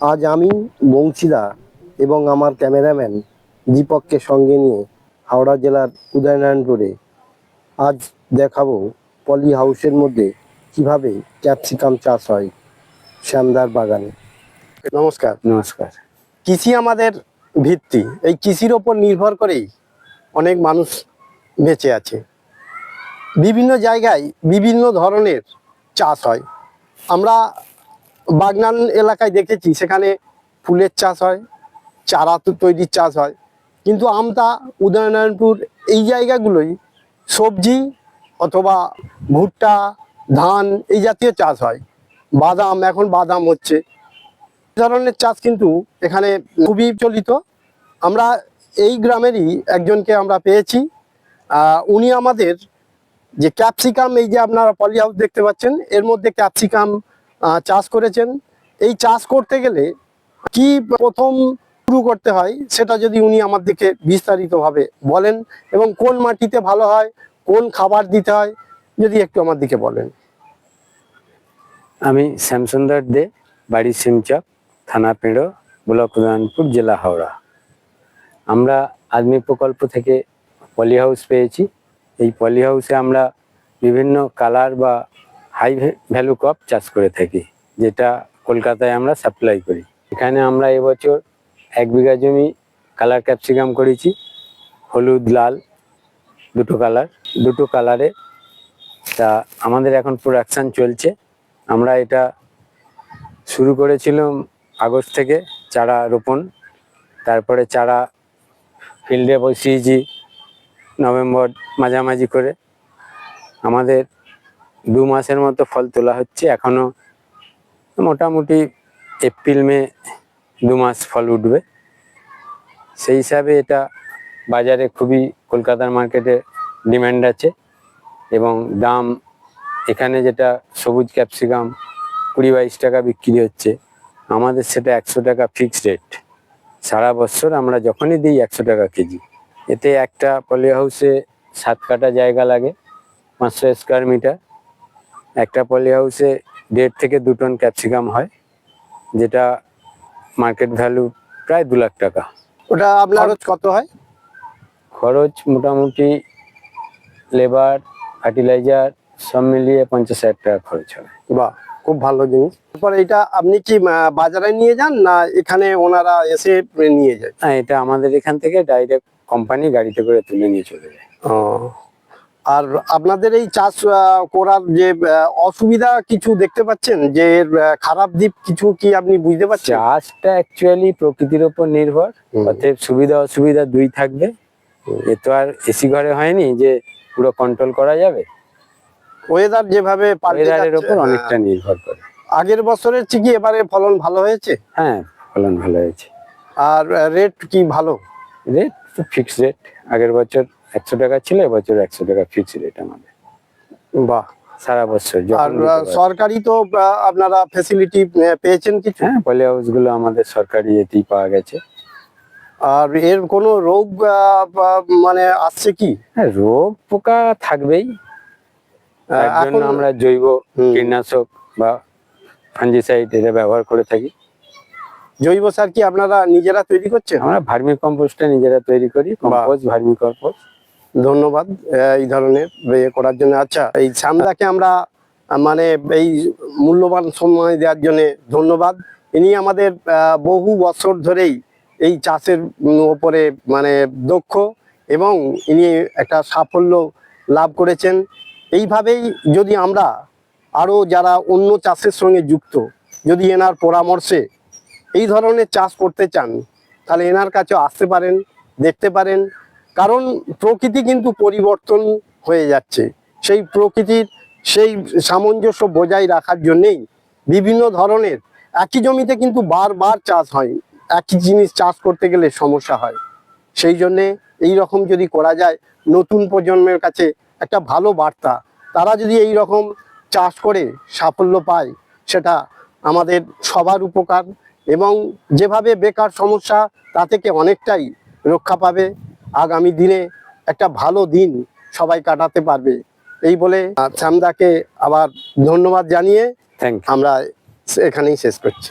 আজ আমি বংশীদা এবং আমার ক্যামেরাম্যান দীপককে সঙ্গে নিয়ে হাওড়া জেলার উদয়নারায়ণপুরে আজ দেখাবো পলি হাউসের মধ্যে কীভাবে ক্যাপসিকাম চাষ হয় শ্যামদার বাগানে। নমস্কার। নমস্কার। কৃষি আমাদের ভিত্তি। এই কৃষির ওপর নির্ভর করেই অনেক মানুষ বেঁচে আছে। বিভিন্ন জায়গায় বিভিন্ন ধরনের চাষ হয়। আমরা বাগনান এলাকায় দেখেছি, সেখানে ফুলের চাষ হয়, চারা তৈরির চাষ হয়। কিন্তু আমতা, উদয়নারায়ণপুর এই জায়গাগুলোই সবজি অথবা ভুট্টা, ধান এই জাতীয় চাষ হয়। বাদাম, এখন বাদাম হচ্ছে। ধরনের চাষ কিন্তু এখানে খুবই চলিত। আমরা এই গ্রামেরই একজনকে আমরা পেয়েছি। উনি আমাদের যে ক্যাপসিকাম, এই যে আপনারা পলি হাউস দেখতে পাচ্ছেন, এর মধ্যে ক্যাপসিকাম চাষ করেছেন। এই চাষ করতে গেলে কি প্রথম শুরু করতে হয় সেটা যদি উনি আমাদেরকে বিস্তারিতভাবে বলেন এবং কোন মাটিতে ভালো হয়, কোন খাবার দিতে হয়, যদি একটু আমার দিকে বলেন। আমি শ্যামসুন্দর দে, বাড়ি সিমচক, থানা পেঁড়ো, ব্লক উদয়নপুর, জেলা হাওড়া। আমরা আদমি প্রকল্প থেকে পলি হাউস পেয়েছি। এই পলি হাউসে আমরা বিভিন্ন কালার বা হাই ভ্যালু ক্রপ চাষ করে থাকি, যেটা কলকাতায় আমরা সাপ্লাই করি। এখানে আমরা এবছর এক বিঘা জমি কালার ক্যাপসিকাম করেছি, হলুদ, লাল, দুটো কালার দুটো কালারে তা আমাদের এখন প্রোডাকশান চলছে। আমরা এটা শুরু করেছিলাম আগস্ট থেকে চারা রোপণ, তারপরে চারা ফিল্ডে বসিয়েছি, নভেম্বর মাঝামাঝি করে। আমাদের দু মাসের মতো ফল তোলা হচ্ছে। এখনও মোটামুটি এপ্রিল, মে দু মাস ফল উঠবে। সেই হিসাবে এটা বাজারে খুবই কলকাতার মার্কেটে ডিম্যান্ড আছে এবং দাম এখানে যেটা সবুজ ক্যাপসিকাম কুড়ি বাইশ টাকা বিক্রি হচ্ছে, আমাদের সেটা একশো টাকা ফিক্সড রেট সারা বছর আমরা যখনই দিই একশো টাকা কেজি। এতে একটা পলি হাউসে সাত কাটা জায়গা লাগে, পাঁচশো স্কোয়ার মিটার একটা পলি হাউসে দেড় থেকে দু টন ক্যাপসিকাম হয় যেটা মার্কেট ভ্যালু প্রায় দু লাখ টাকা। ওটা আপনার কত হয়? খরচ মোটামুটি লেবার ফার্টিলাইজার সব মিলিয়ে পঞ্চাশ হাজার টাকা খরচ হয়। বাহ খুব ভালো জিনিস। তারপর এটা আপনি কি বাজারে নিয়ে যান না এখানে ওনারা এসে নিয়ে যায়? হ্যাঁ এটা আমাদের এখান থেকে ডাইরেক্ট কোম্পানি গাড়িতে করে তুলে নিয়ে চলে যায়। ও, আর আপনাদের এই চাষ করার যে অসুবিধা কিছু দেখতে পাচ্ছেন? যে খারাপ দিক কিছু কি আপনি বুঝতে পারছেন? চাষটা অ্যাকচুয়ালি প্রকৃতির উপর নির্ভর। অতএব সুবিধা অসুবিধা দুই থাকবে। এ তো আর এসি ঘরে হয়নি যে পুরো কন্ট্রোল করা যাবে। ওয়েদার যেভাবে ওয়েদারের উপর হ্যাঁ। অনেকটা নির্ভর করে। আগের বছরের থেকে এবারে ফলন ভালো হয়েছে? হ্যাঁ ফলন ভালো হয়েছে। আর রেট কি ভালো? রেট তো ফিক্সড রেট আগের বছর একশো টাকা ছিল এবছর একশো টাকা ফিক্সড রেট আমাদের। বাহ। সারা বছর আর। সরকারি তো আপনারা ফেসিলিটি পেয়েছেন কিছু? হ্যাঁ পলি হাউসগুলো আমাদের সরকারি এতেই পাওয়া গেছে। আর এর কোনো রোগ মানে আসছে কি? হ্যাঁ রোগ পোকা থাকবেই। তার জন্য আমরা জৈব কীটনাশক বা ফাঞ্জিসাইড এটা ব্যবহার করে থাকি। জৈব সার কি আপনারা নিজেরা তৈরি করছেন? আমরা ভার্মি কম্পোস্টটা নিজেরা তৈরি করি কম্পোস্ট ভার্মি কম্পোস্ট ধন্যবাদ এই ধরনের ইয়ে করার জন্য। আচ্ছা এই শ্যামদাকে আমরা মানে এই মূল্যবান সময় দেওয়ার জন্য ধন্যবাদ। ইনি আমাদের বহু বছর ধরেই এই চাষের ওপরে মানে দক্ষ এবং ইনি একটা সাফল্য লাভ করেছেন। এইভাবেই যদি আমরা আরও যারা অন্য চাষের সঙ্গে যুক্ত, যদি এনার পরামর্শে এই ধরনের চাষ করতে চান, তাহলে এনার কাছে আসতে পারেন, দেখতে পারেন। কারণ প্রকৃতি কিন্তু পরিবর্তন হয়ে যাচ্ছে। সেই প্রকৃতির সেই সামঞ্জস্য বজায় রাখার জন্যেই বিভিন্ন ধরনের একই জমিতে কিন্তু বারবার চাষ হয়, একই জিনিস চাষ করতে গেলে সমস্যা হয়। সেই জন্যে এই রকম যদি করা যায়, নতুন প্রজন্মের কাছে একটা ভালো বার্তা। তারা যদি এই রকম চাষ করে সাফল্য পায়, সেটা আমাদের সবার উপকার এবং যেভাবে বেকার সমস্যা, তা থেকে অনেকটাই রক্ষা পাবে। আগামী দিনে একটা ভালো দিন সবাই কাটাতে পারবে। এই বলে শ্যামদাকে আবার ধন্যবাদ জানিয়ে আমরা এখানেই শেষ করছি।